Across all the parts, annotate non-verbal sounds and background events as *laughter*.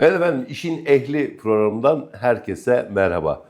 Evet efendim işin ehli programından herkese merhaba.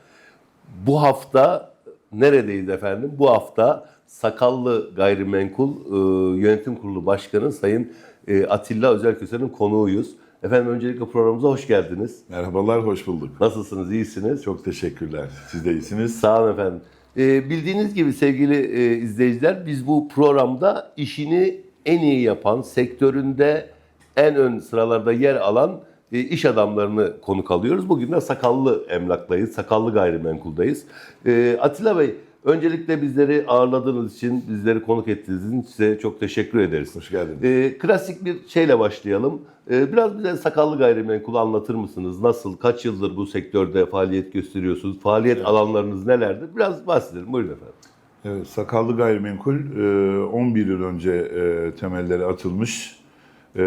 Bu hafta neredeyiz efendim? Bu hafta Sakallı Gayrimenkul e, Yönetim Kurulu Başkanı Sayın e, Atilla Özelköse'nin konuğuyuz. Efendim öncelikle programımıza hoş geldiniz. Merhabalar, hoş bulduk. Nasılsınız? İyisiniz? Çok teşekkürler. Siz de iyisiniz. Sağ olun efendim. Ee, bildiğiniz gibi sevgili e, izleyiciler biz bu programda işini en iyi yapan, sektöründe en ön sıralarda yer alan e, iş adamlarını konuk alıyoruz. Bugün de Sakallı Emlak'tayız, Sakallı Gayrimenkul'dayız. Ee, Atilla Bey, öncelikle bizleri ağırladığınız için, bizleri konuk ettiğiniz için size çok teşekkür ederiz. Hoş geldiniz. Ee, klasik bir şeyle başlayalım. Biraz bize sakallı gayrimenkulü anlatır mısınız? Nasıl, kaç yıldır bu sektörde faaliyet gösteriyorsunuz? Faaliyet alanlarınız nelerdir? Biraz bahsedelim. Buyurun efendim. Evet, Sakallı Gayrimenkul e, 11 yıl önce e, temelleri atılmış. E,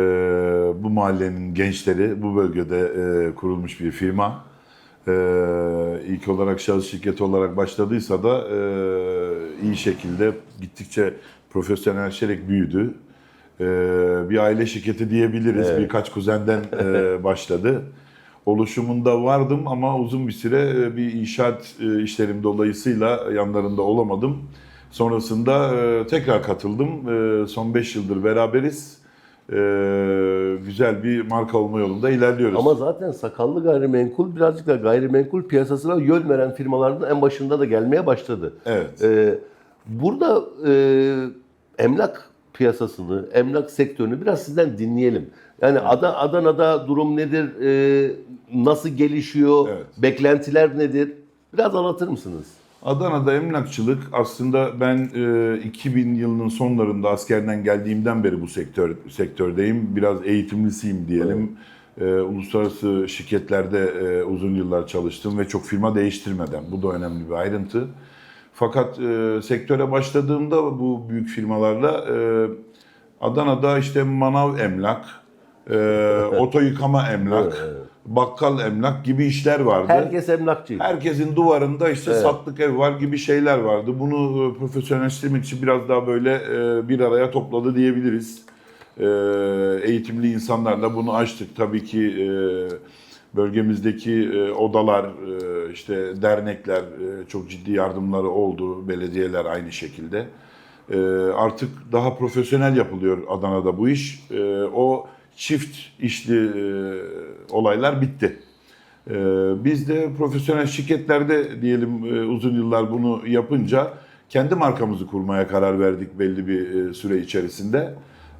Bu mahallenin gençleri bu bölgede e, kurulmuş bir firma. E, İlk olarak şahıs şirketi olarak başladıysa da e, iyi şekilde gittikçe profesyonelleşerek büyüdü. E, Bir aile şirketi diyebiliriz. Evet. Birkaç kuzenden e, *laughs* başladı. Oluşumunda vardım ama uzun bir süre e, bir inşaat e, işlerim dolayısıyla yanlarında olamadım. Sonrasında e, tekrar katıldım. Son 5 yıldır beraberiz. E, Güzel bir marka olma yolunda ilerliyoruz. Ama zaten sakallı gayrimenkul birazcık da gayrimenkul piyasasına yön veren firmaların en başında da gelmeye başladı. Evet. Ee, burada e, emlak piyasasını, emlak sektörünü biraz sizden dinleyelim. Yani Ada- Adana'da durum nedir? E, nasıl gelişiyor? Evet. Beklentiler nedir? Biraz anlatır mısınız? Adana'da emlakçılık aslında ben e, 2000 yılının sonlarında askerden geldiğimden beri bu sektör sektördeyim. Biraz eğitimlisiyim diyelim. E, uluslararası şirketlerde e, uzun yıllar çalıştım ve çok firma değiştirmeden. Bu da önemli bir ayrıntı. Fakat e, sektöre başladığımda bu büyük firmalarla e, Adana'da işte manav emlak, e, *laughs* oto yıkama emlak, bakkal emlak gibi işler vardı. Herkes emlakçı. Herkesin duvarında işte Evet. satlık ev var gibi şeyler vardı. Bunu e, profesyonelleştirmek için biraz daha böyle e, bir araya topladı diyebiliriz. E, Eğitimli insanlarla bunu açtık. Tabii ki bölgemizdeki odalar, işte dernekler çok ciddi yardımları oldu. Belediyeler aynı şekilde. Artık daha profesyonel yapılıyor Adana'da bu iş. O çift işli olaylar bitti. Ee, Biz de profesyonel şirketlerde diyelim e, uzun yıllar bunu yapınca kendi markamızı kurmaya karar verdik belli bir e, süre içerisinde.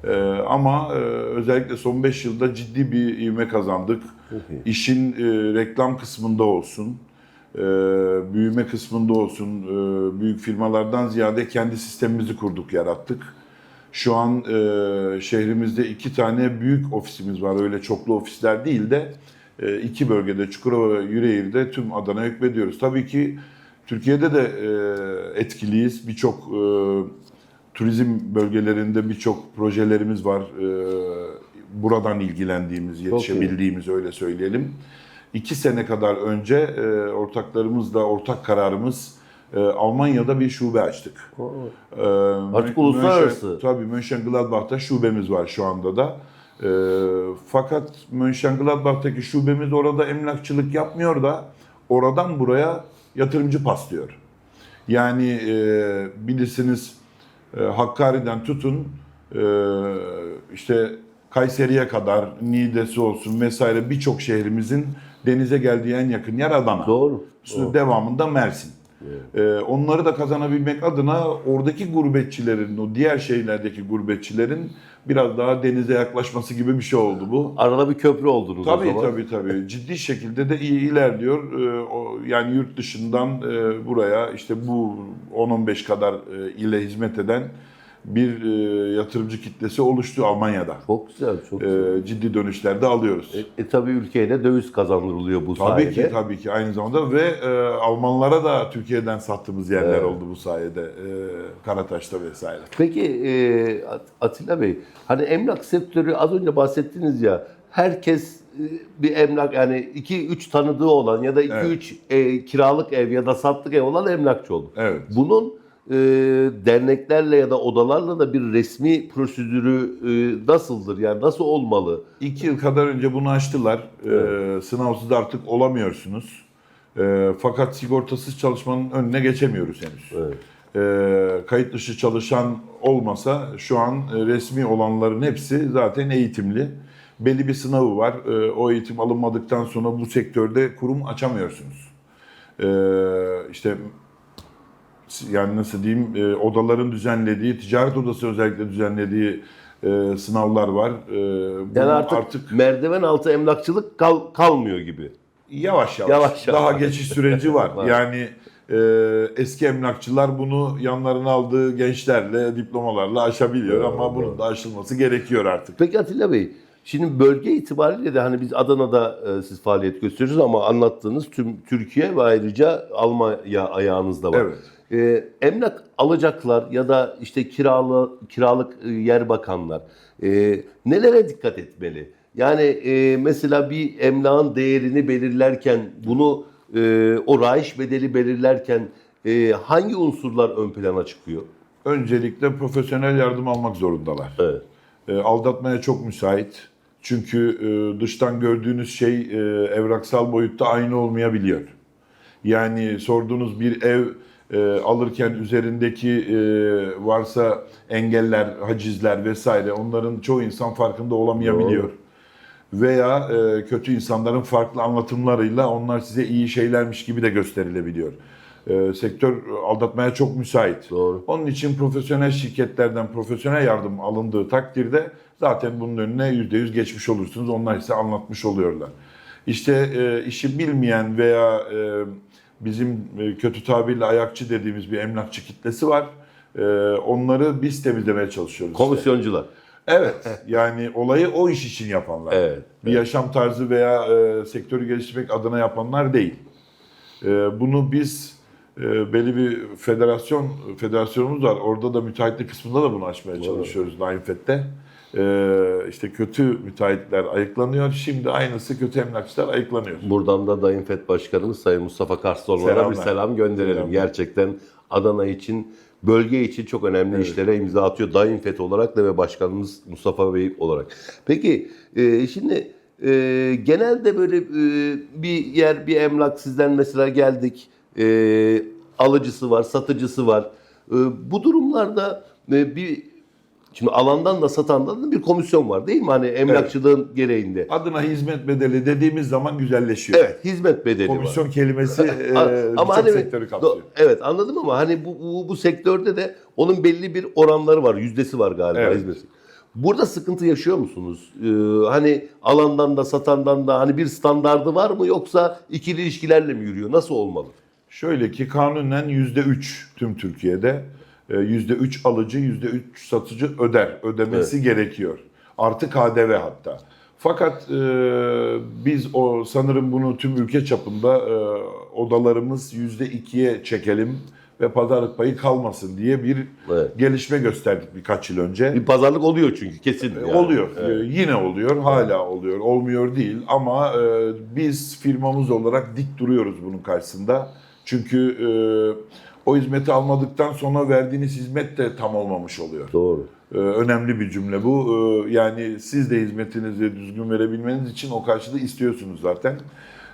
Ee, Ama e, özellikle son 5 yılda ciddi bir ivme kazandık. İşin e, reklam kısmında olsun, e, büyüme kısmında olsun, e, büyük firmalardan ziyade kendi sistemimizi kurduk, yarattık. Şu an e, şehrimizde iki tane büyük ofisimiz var. Öyle çoklu ofisler değil de e, iki bölgede Çukurova ve Yüreğir'de tüm Adana'ya hükmediyoruz. Tabii ki Türkiye'de de e, etkiliyiz. Birçok e, turizm bölgelerinde birçok projelerimiz var. E, buradan ilgilendiğimiz, yetişebildiğimiz öyle söyleyelim. İki sene kadar önce e, ortaklarımızla ortak kararımız e, Almanya'da bir şube açtık. Ee, Artık uluslararası. Mönchen- Tabii Mönchengladbach'ta şubemiz var şu anda da. Ee, fakat Mönchengladbach'taki şubemiz orada emlakçılık yapmıyor da oradan buraya yatırımcı paslıyor. Yani e, bilirsiniz e, Hakkari'den tutun e, işte Kayseri'ye kadar Niğde'si olsun vesaire birçok şehrimizin denize geldiği en yakın yer Adana. Doğru. Üstüne devamında Mersin. Ee, onları da kazanabilmek adına oradaki gurbetçilerin, o diğer şehirlerdeki gurbetçilerin biraz daha denize yaklaşması gibi bir şey oldu bu. Arada bir köprü oldunuz o Tabii zaman. tabii tabii. Ciddi şekilde de iyi ilerliyor. Ee, o, yani yurt dışından e, buraya işte bu 10-15 kadar e, ile hizmet eden bir e, yatırımcı kitlesi oluştu Almanya'da. Çok güzel, çok güzel. E, ciddi dönüşler de alıyoruz. E, e, tabii ülkeye de döviz kazandırılıyor bu Tabii sayede. ki tabii ki aynı zamanda ve e, Almanlara da Türkiye'den sattığımız yerler Evet. oldu bu sayede e, Karataş'ta vesaire. Peki e, At- Atilla Bey, hani emlak sektörü az önce bahsettiniz ya, herkes e, bir emlak yani 2-3 tanıdığı olan ya da 2-3 e, kiralık ev ya da satlık ev olan emlakçı olur. Evet. Bunun e, derneklerle ya da odalarla da bir resmi prosedürü e, nasıldır? Yani nasıl olmalı? İki yıl kadar önce bunu açtılar. Ee, sınavsız artık olamıyorsunuz. Ee, fakat sigortasız çalışmanın önüne geçemiyoruz henüz. Evet. Ee, kayıt dışı çalışan olmasa şu an e, resmi olanların hepsi zaten eğitimli. Belli bir sınavı var. Ee, o eğitim alınmadıktan sonra bu sektörde kurum açamıyorsunuz. Ee, işte yani nasıl diyeyim e, odaların düzenlediği, ticaret odası özellikle düzenlediği e, sınavlar var. E, Yani artık, merdiven altı emlakçılık kal, kalmıyor gibi. yavaş yavaş, Yavaş yavaş. daha geçiş süreci var. *laughs* Var. Yani e, eski emlakçılar bunu yanlarına aldığı gençlerle, diplomalarla aşabiliyor Doğru, ama bunun doğru. da aşılması gerekiyor artık. Peki Atilla Bey, şimdi bölge itibariyle de hani biz Adana'da e, siz faaliyet gösteriyorsunuz ama anlattığınız tüm Türkiye ve ayrıca Almanya ayağınızda var. Evet. E, emlak alacaklar ya da işte kiralı kiralık e, yer bakanlar e, nelere dikkat etmeli? Yani e, mesela bir emlakın değerini belirlerken bunu e, o rayiç bedeli belirlerken e, hangi unsurlar ön plana çıkıyor? Öncelikle profesyonel yardım almak zorundalar. Evet. E, aldatmaya çok müsait. Çünkü e, dıştan gördüğünüz şey e, evraksal boyutta aynı olmayabiliyor. Yani sorduğunuz bir ev e, alırken üzerindeki e, varsa engeller, hacizler vesaire onların çoğu insan farkında olamayabiliyor. Doğru. Veya e, kötü insanların farklı anlatımlarıyla onlar size iyi şeylermiş gibi de gösterilebiliyor. E, sektör aldatmaya çok müsait. Doğru. Onun için profesyonel şirketlerden profesyonel yardım alındığı takdirde zaten bunun önüne %100 geçmiş olursunuz. Onlar size anlatmış oluyorlar. İşte e, işi bilmeyen veya e, bizim e, kötü tabirle ayakçı dediğimiz bir emlakçı kitlesi var. E, onları biz temizlemeye çalışıyoruz. işte. Komisyoncular. Evet. Yani olayı o iş için yapanlar. Evet. Bir yaşam tarzı veya e, sektörü geliştirmek adına yapanlar değil. E, bunu biz e, belli bir federasyon federasyonumuz var. Orada da müteahhitlik kısmında da bunu açmaya çalışıyoruz Naimfet'te. E, işte kötü müteahhitler ayıklanıyor. Şimdi aynısı kötü emlakçılar ayıklanıyor. Buradan da Dayın FED Başkanımız Sayın Mustafa Karstolma'ya bir selam gönderelim. Selamlar. Gerçekten Adana için, bölge için çok önemli Evet. işlere imza atıyor. Dayın FED olarak da ve Başkanımız Mustafa Bey olarak. Peki e, şimdi e, genelde böyle e, bir yer, bir emlak sizden mesela geldik. E, alıcısı var, satıcısı var. E, bu durumlarda e, bir Şimdi alandan da satandan da bir komisyon var değil mi? Hani emlakçılığın gereğinde. Adına hizmet bedeli dediğimiz zaman güzelleşiyor. Evet, hizmet bedeli var. Komisyon kelimesi *laughs* e, A- birçok hani sektörü kapsıyor. do- evet anladım ama hani bu, bu bu sektörde de onun belli bir oranları var, yüzdesi var galiba Evet. hizmeti. Burada sıkıntı yaşıyor musunuz? Ee, hani alandan da satandan da hani bir standardı var mı yoksa ikili ilişkilerle mi yürüyor? Nasıl olmalı? Şöyle ki kanunen %3 tüm Türkiye'de %3 alıcı %3 satıcı öder. Ödemesi gerekiyor. Artı KDV hatta. Fakat e, biz o sanırım bunu tüm ülke çapında e, odalarımız %2'ye çekelim ve pazarlık payı kalmasın diye bir Evet. gelişme gösterdik birkaç yıl önce. Bir pazarlık oluyor çünkü kesin. yani. Oluyor. Evet. Ee, yine oluyor. Hala oluyor. Olmuyor değil. Ama e, biz firmamız olarak dik duruyoruz bunun karşısında. Çünkü e, o hizmeti almadıktan sonra verdiğiniz hizmet de tam olmamış oluyor. Doğru. Ee, önemli bir cümle bu. Ee, yani siz de hizmetinizi düzgün verebilmeniz için o karşılığı istiyorsunuz zaten.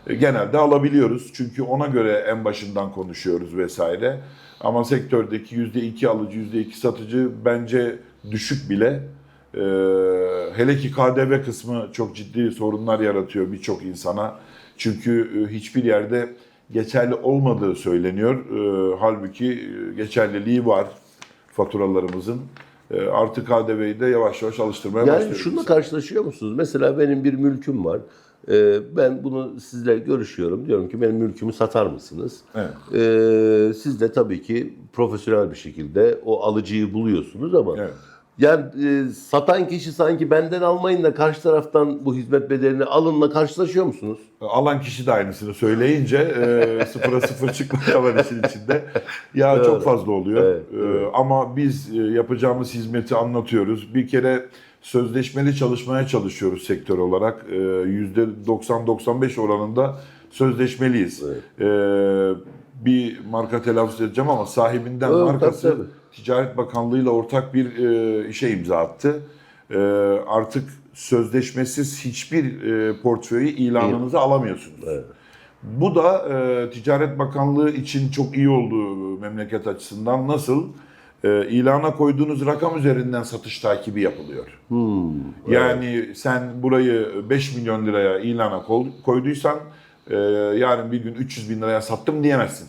Ee, genelde alabiliyoruz. Çünkü ona göre en başından konuşuyoruz vesaire. Ama sektördeki %2 alıcı, %2 satıcı bence düşük bile. Ee, hele ki KDV kısmı çok ciddi sorunlar yaratıyor birçok insana. Çünkü e, hiçbir yerde geçerli olmadığı söyleniyor. Ee, halbuki e, geçerliliği var faturalarımızın. E, artı KDV'yi de yavaş yavaş alıştırmaya Yani başlıyoruz. şununla karşılaşıyor musunuz? Mesela benim bir mülküm var. Ee, ben bunu sizle görüşüyorum. Diyorum ki benim mülkümü satar mısınız? Evet. Ee, siz de tabii ki profesyonel bir şekilde o alıcıyı buluyorsunuz ama Evet. Yani e, satan kişi sanki benden almayın da karşı taraftan bu hizmet bedelini alınla karşılaşıyor musunuz? Alan kişi de aynısını söyleyince e, *laughs* sıfıra sıfır çıkmak var işin içinde. Ya Evet. çok fazla oluyor. Evet, E, evet. ama biz e, yapacağımız hizmeti anlatıyoruz. Bir kere sözleşmeli çalışmaya çalışıyoruz sektör olarak. E, %90-95 oranında sözleşmeliyiz. Evet. E, bir marka telaffuz edeceğim ama sahibinden Evet, markası tabii, tabii. Ticaret Bakanlığı ile ortak bir e, işe imza attı. E, artık sözleşmesiz hiçbir e, portföyü ilanınıza alamıyorsunuz. Evet. Bu da e, Ticaret Bakanlığı için çok iyi oldu memleket açısından. Nasıl? E, ilana koyduğunuz rakam üzerinden satış takibi yapılıyor. Hmm. Yani sen burayı 5 milyon liraya ilana koyduysan e, yarın bir gün 300 bin liraya sattım diyemezsin.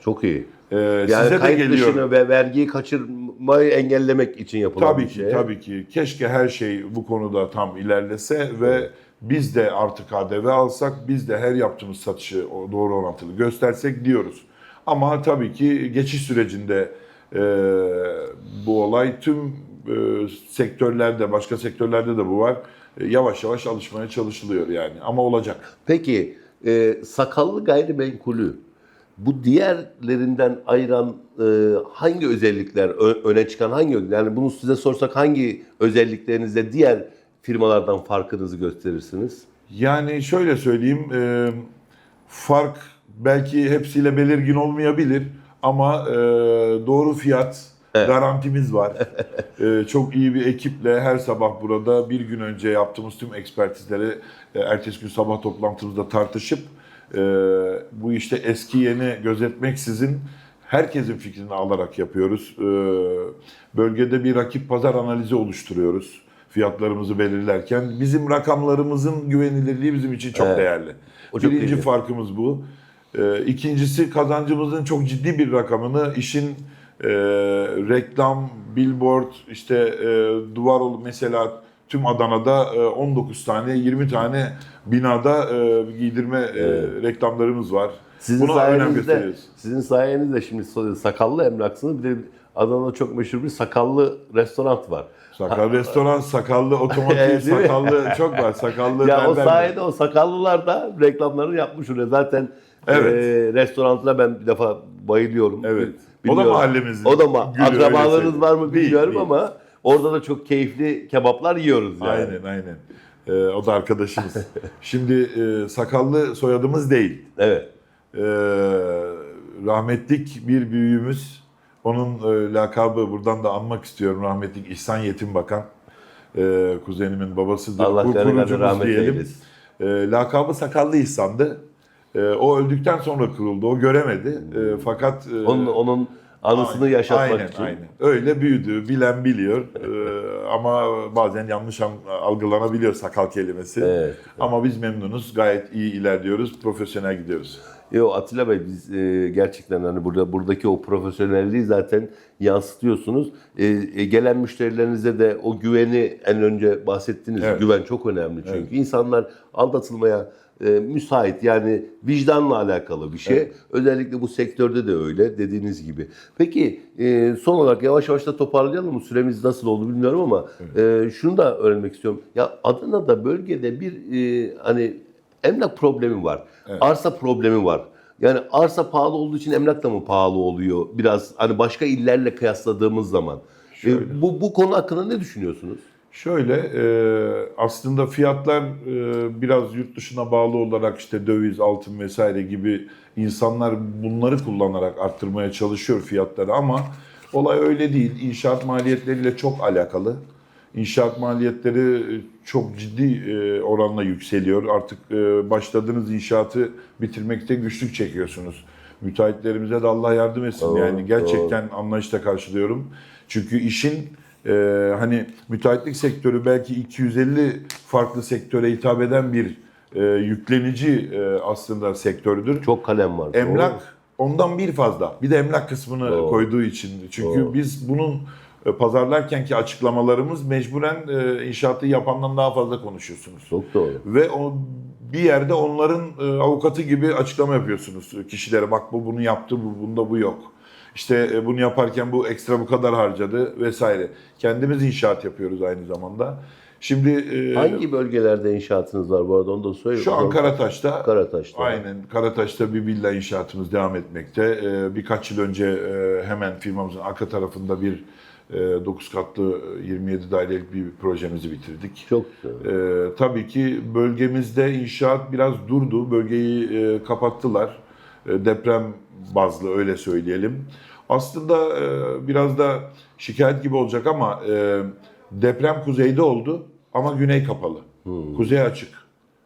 Çok iyi. E, Yani size de geliyor. ve vergiyi kaçırmayı engellemek için yapılan Tabii bir ki, şey. tabii ki. Keşke her şey bu konuda tam ilerlese ve biz de artık KDV alsak, biz de her yaptığımız satışı doğru orantılı göstersek diyoruz. Ama tabii ki geçiş sürecinde e, bu olay tüm e, sektörlerde, başka sektörlerde de bu var. E, yavaş yavaş alışmaya çalışılıyor yani. Ama olacak. Peki e, sakallı gayrimenkulü bu diğerlerinden ayıran e, hangi özellikler öne çıkan hangi yani bunu size sorsak hangi özelliklerinizle diğer firmalardan farkınızı gösterirsiniz? Yani şöyle söyleyeyim, e, fark belki hepsiyle belirgin olmayabilir ama e, doğru fiyat garantimiz var. *laughs* E, çok iyi bir ekiple her sabah burada bir gün önce yaptığımız tüm ekspertizleri e, ertesi gün sabah toplantımızda tartışıp e, bu işte eski yeni gözetmeksizin herkesin fikrini alarak yapıyoruz. E, bölgede bir rakip pazar analizi oluşturuyoruz fiyatlarımızı belirlerken. Bizim rakamlarımızın güvenilirliği bizim için çok Evet. değerli. O çok Birinci iyi. farkımız bu. Ee, ikincisi kazancımızın çok ciddi bir rakamını işin e, reklam, billboard, işte e, duvar mesela tüm Adana'da e, 19 tane, 20 tane binada e, giydirme e, reklamlarımız var. Sizin Buna önem sayenizde, gösteriyoruz. sizin sayenizde şimdi sakallı emlaksınız. Bir de Adana'da çok meşhur bir sakallı restoran var. Sakal restoran, sakallı otomotiv, *laughs* değil sakallı çok var. Sakallı Ya o sayede o sakallılar da reklamlarını yapmış oraya. Zaten Evet. e, restorantına ben bir defa bayılıyorum. Evet. Bi- O da mahallemizin O da ma- gülü, akrabalarınız var mı Değil, bilmiyorum değil. ama orada da çok keyifli kebaplar yiyoruz yani. Aynen aynen. Ee, o da arkadaşımız. *laughs* Şimdi e, sakallı soyadımız değil. Evet. Ee, rahmetlik bir büyüğümüz, onun e, lakabı buradan da anmak istiyorum. Rahmetlik İhsan Yetim Bakan. Ee, kuzenimin babasıdır. Allah kurucumuz rahmet diyelim. eylesin. Ee, lakabı Sakallı İhsan'dı. Ee, o öldükten sonra kuruldu. O göremedi. Ee, fakat e, Onun, onun anısını yaşatmak aynen, için. Aynen. Öyle büyüdü, bilen biliyor. Ee, ama bazen yanlış an- algılanabiliyor sakal kelimesi. Evet. Ama biz memnunuz, gayet iyi ilerliyoruz, profesyonel gidiyoruz. Yo Atilla Bey biz e, gerçekten hani burada buradaki o profesyonelliği zaten yansıtıyorsunuz. E, e, gelen müşterilerinize de o güveni en önce bahsettiniz. Evet. Güven çok önemli çünkü insanlar aldatılmaya e, müsait yani vicdanla alakalı bir şey. Özellikle bu sektörde de öyle dediğiniz gibi. Peki e, son olarak yavaş yavaş da toparlayalım mı? Süremiz nasıl oldu bilmiyorum ama e, şunu da öğrenmek istiyorum. Ya Adana'da bölgede bir e, hani emlak problemi var. Arsa problemi var. Yani arsa pahalı olduğu için emlak da mı pahalı oluyor? Biraz hani başka illerle kıyasladığımız zaman. Şöyle. E, bu, bu konu hakkında ne düşünüyorsunuz? Şöyle, e, aslında fiyatlar e, biraz yurt dışına bağlı olarak işte döviz, altın vesaire gibi insanlar bunları kullanarak arttırmaya çalışıyor fiyatları ama olay öyle değil. İnşaat maliyetleriyle çok alakalı. İnşaat maliyetleri çok ciddi e, oranla yükseliyor. Artık e, başladığınız inşaatı bitirmekte güçlük çekiyorsunuz. Müteahhitlerimize de Allah yardım etsin. Doğru, yani gerçekten anlayışla karşılıyorum. Çünkü işin e, hani müteahhitlik sektörü belki 250 farklı sektöre hitap eden bir e, yüklenici e, aslında sektördür. Çok kalem var. doğru? Emlak ondan bir fazla. Bir de emlak kısmını Doğru. koyduğu için. Çünkü Doğru. biz bunun e, pazarlarkenki açıklamalarımız mecburen e, inşaatı yapandan daha fazla konuşuyorsunuz. Çok doğru. Ve o bir yerde onların e, avukatı gibi açıklama yapıyorsunuz kişilere. Bak bu bunu yaptı, bu bunda bu yok. İşte e, bunu yaparken bu ekstra bu kadar harcadı vesaire. Kendimiz inşaat yapıyoruz aynı zamanda. Şimdi e, Hangi bölgelerde inşaatınız var bu arada onu da söyle. şu an Karataş'ta Karataş'ta. Aynen. Karataş'ta bir villa inşaatımız devam etmekte. Ee, birkaç yıl önce e, hemen firmamızın arka tarafında bir e, 9 katlı e, 27 dairelik bir projemizi bitirdik. Çok güzel. Ee, tabii ki bölgemizde inşaat biraz durdu. Bölgeyi e, kapattılar. E, deprem bazlı öyle söyleyelim. Aslında e, biraz da şikayet gibi olacak ama e, deprem kuzeyde oldu ama güney kapalı. Kuzey açık.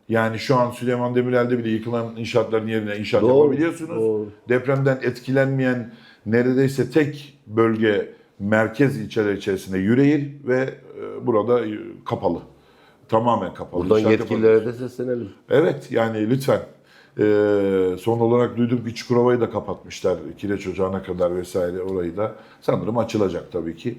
Yani şu an Süleyman Demirel'de bile yıkılan inşaatların yerine inşaat Doğru, yapabiliyorsunuz. doğru. Depremden etkilenmeyen neredeyse tek bölge merkez ilçeler içerisinde Yüreğir ve e, burada kapalı. Tamamen kapalı. Buradan yetkililere de seslenelim. Evet yani lütfen. Ee, son olarak duydum ki Çukurova'yı da kapatmışlar. Kireç Ocağı'na kadar vesaire orayı da. Sanırım açılacak tabii ki.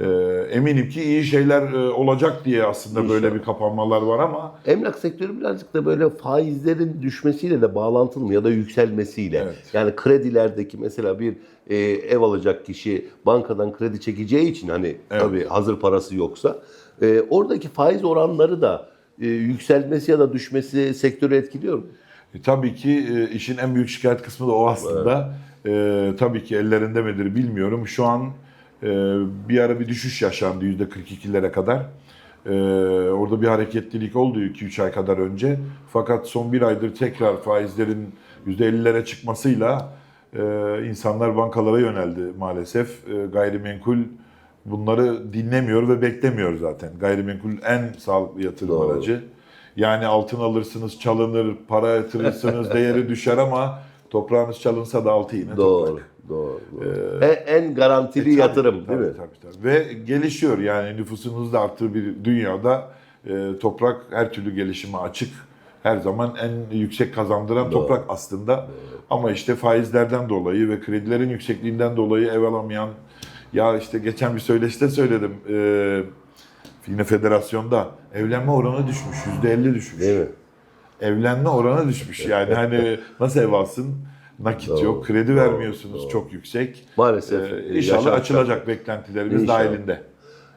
Ee, eminim ki iyi şeyler e, olacak diye aslında böyle bir kapanmalar var ama Emlak sektörü birazcık da böyle faizlerin düşmesiyle de bağlantılı mı ya da yükselmesiyle. Evet. Yani kredilerdeki mesela bir e, ev alacak kişi bankadan kredi çekeceği için hani Evet. tabii hazır parası yoksa e, oradaki faiz oranları da e, yükselmesi ya da düşmesi sektörü etkiliyor mu? E, tabii ki e, işin en büyük şikayet kısmı da o aslında. E, tabii ki ellerinde midir bilmiyorum. Şu an e, bir ara bir düşüş yaşandı %42'lere kadar. E, orada bir hareketlilik oldu 2-3 ay kadar önce. Fakat son bir aydır tekrar faizlerin %50'lere çıkmasıyla e, insanlar bankalara yöneldi maalesef. E, gayrimenkul bunları dinlemiyor ve beklemiyor zaten. Gayrimenkul en sağlıklı yatırım Doğru. aracı. Yani altın alırsınız, çalınır, para yatırırsınız, *laughs* değeri düşer ama toprağınız çalınsa da altı yine Doğru. toprak. Doğru. doğru. En, en garantili E, tabii, yatırım tabii, değil mi? Tabii, tabii. Ve gelişiyor yani nüfusun hızla arttığı bir dünyada e, toprak her türlü gelişime açık. Her zaman en yüksek kazandıran toprak aslında. Ama işte faizlerden dolayı ve kredilerin yüksekliğinden dolayı ev alamayan ya işte geçen bir söyleşte söyledim. E, yine federasyonda evlenme oranı düşmüş. %50 düşmüş. Değil mi? Evlenme oranı düşmüş. Yani hani nasıl ev alsın? Nakit Doğru, yok, kredi doğru, vermiyorsunuz doğru. çok yüksek. Maalesef. Ee, e, inşallah yaşam açılacak beklentilerimiz İnşallah. dahilinde.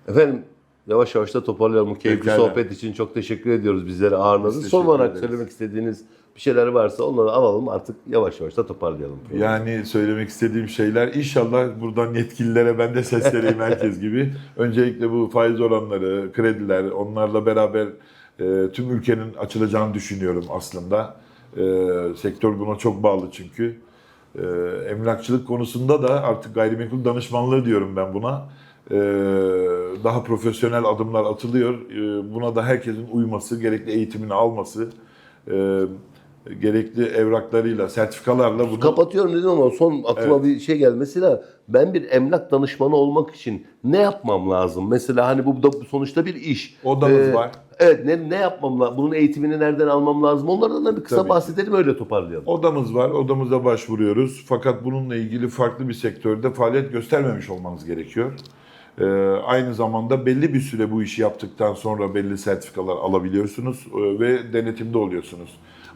Efendim yavaş yavaş da toparlayalım. Bu keyifli Pekala. sohbet için çok teşekkür ediyoruz bizleri ağırladınız. Son teşekkür olarak ederiz. söylemek istediğiniz bir şeyler varsa onları alalım artık yavaş yavaş da toparlayalım. Yani söylemek istediğim şeyler inşallah buradan yetkililere ben de sesleneyim herkes gibi. Öncelikle bu faiz oranları, krediler onlarla beraber e, tüm ülkenin açılacağını düşünüyorum aslında. E, sektör buna çok bağlı çünkü. E, emlakçılık konusunda da artık gayrimenkul danışmanlığı diyorum ben buna. E, daha profesyonel adımlar atılıyor. E, buna da herkesin uyması, gerekli eğitimini alması, e, gerekli evraklarıyla, sertifikalarla bunu Kapatıyorum dedim ama son aklıma Evet. bir şey gelmesi de ben bir emlak danışmanı olmak için ne yapmam lazım? Mesela hani bu da sonuçta bir iş. Odamız Ee, var. Evet ne, ne yapmam lazım? Bunun eğitimini nereden almam lazım? Onlardan da bir kısa Tabii. bahsedelim öyle toparlayalım. Odamız var, odamıza başvuruyoruz. Fakat bununla ilgili farklı bir sektörde faaliyet göstermemiş olmanız gerekiyor. Ee, aynı zamanda belli bir süre bu işi yaptıktan sonra belli sertifikalar alabiliyorsunuz e, ve denetimde oluyorsunuz.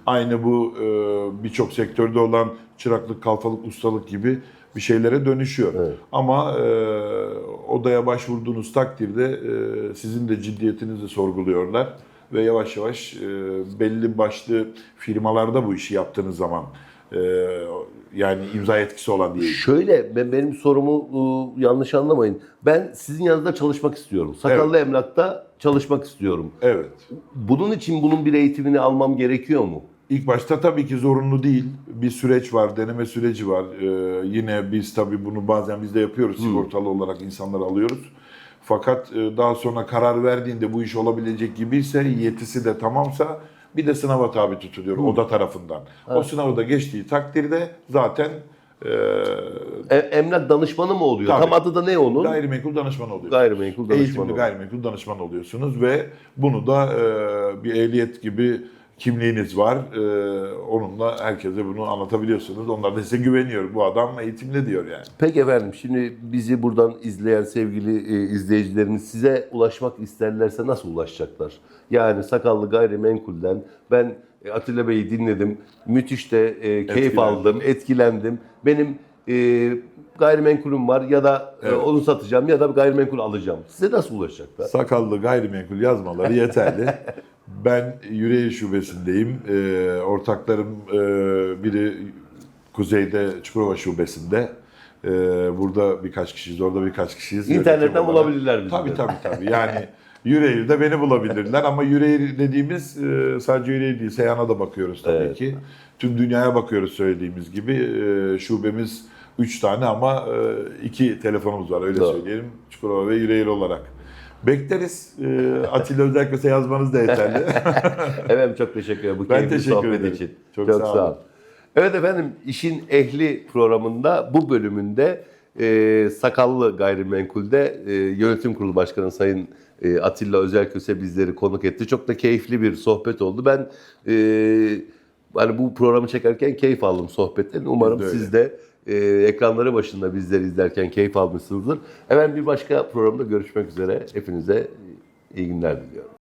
Aynı bu e, birçok sektörde olan çıraklık, kalfalık, ustalık gibi bir şeylere dönüşüyor. Evet. Ama e, odaya başvurduğunuz takdirde e, sizin de ciddiyetinizi sorguluyorlar ve yavaş yavaş e, belli başlı firmalarda bu işi yaptığınız zaman e, yani imza etkisi olan diye. Şöyle ben benim sorumu ıı, yanlış anlamayın. Ben sizin yanınızda çalışmak istiyorum. Sakallı emlakta çalışmak istiyorum. Evet. Bunun için bunun bir eğitimini almam gerekiyor mu? İlk başta tabii ki zorunlu değil. Bir süreç var, deneme süreci var. Ee, yine biz tabii bunu bazen biz de yapıyoruz. Sigortalı olarak insanları alıyoruz. Fakat e, daha sonra karar verdiğinde bu iş olabilecek gibiyse, yetisi de tamamsa bir de sınava tabi tutuluyor oda tarafından. O sınavı da geçtiği takdirde zaten e, E, emlak danışmanı mı oluyor? Tabii. Tam adı da ne onun? gayrimenkul danışman oluyor. Gayrimenkul danışmanı. Eğitimli oluyor. gayrimenkul danışman oluyorsunuz ve bunu da e, bir ehliyet gibi kimliğiniz var. E, onunla herkese bunu anlatabiliyorsunuz. Onlar da size güveniyor. Bu adam eğitimli diyor yani. Peki efendim şimdi bizi buradan izleyen sevgili e, izleyicilerimiz size ulaşmak isterlerse nasıl ulaşacaklar? Yani sakallı gayrimenkulden ben e, Atilla Bey'i dinledim. Müthiş de e, keyif Etkilendim. aldım, etkilendim. Benim e, gayrimenkulüm var ya da e, Evet. onu satacağım ya da gayrimenkul alacağım. Size nasıl ulaşacaklar? Sakallı gayrimenkul yazmaları yeterli. *laughs* ben Yüreğir Şubesi'ndeyim. E, ortaklarım e, biri Kuzey'de Çukurova Şubesi'nde. E, burada birkaç kişiyiz, orada birkaç kişiyiz. İnternetten bulabilirler bizi. Tabii de. tabii tabii. Yani Yüreğir'de beni bulabilirler ama Yüreğir dediğimiz e, sadece Yüreğir değil, Seyhan'a da bakıyoruz tabii Evet. ki. Tüm dünyaya bakıyoruz söylediğimiz gibi. E, Şubemiz 3 tane ama 2 telefonumuz var öyle Doğru. söyleyelim. Çukurova ve Yüreğir olarak. Bekleriz. E, Atilla özellikle yazmanız da yeterli. *laughs* Efendim çok teşekkür ederim bu Ben keyifli teşekkür sohbet ederim. için. Çok sağ olun. olun. Evet efendim işin ehli programında bu bölümünde e, Sakallı Gayrimenkul'de e, yönetim kurulu başkanı Sayın e, Atilla Özelköse bizleri konuk etti. Çok da keyifli bir sohbet oldu. Ben e, hani bu programı çekerken keyif aldım sohbetten. Umarım öyle. siz de e, ekranları başında bizleri izlerken keyif almışsınızdır. Hemen bir başka programda görüşmek üzere. Hepinize iyi günler diliyorum.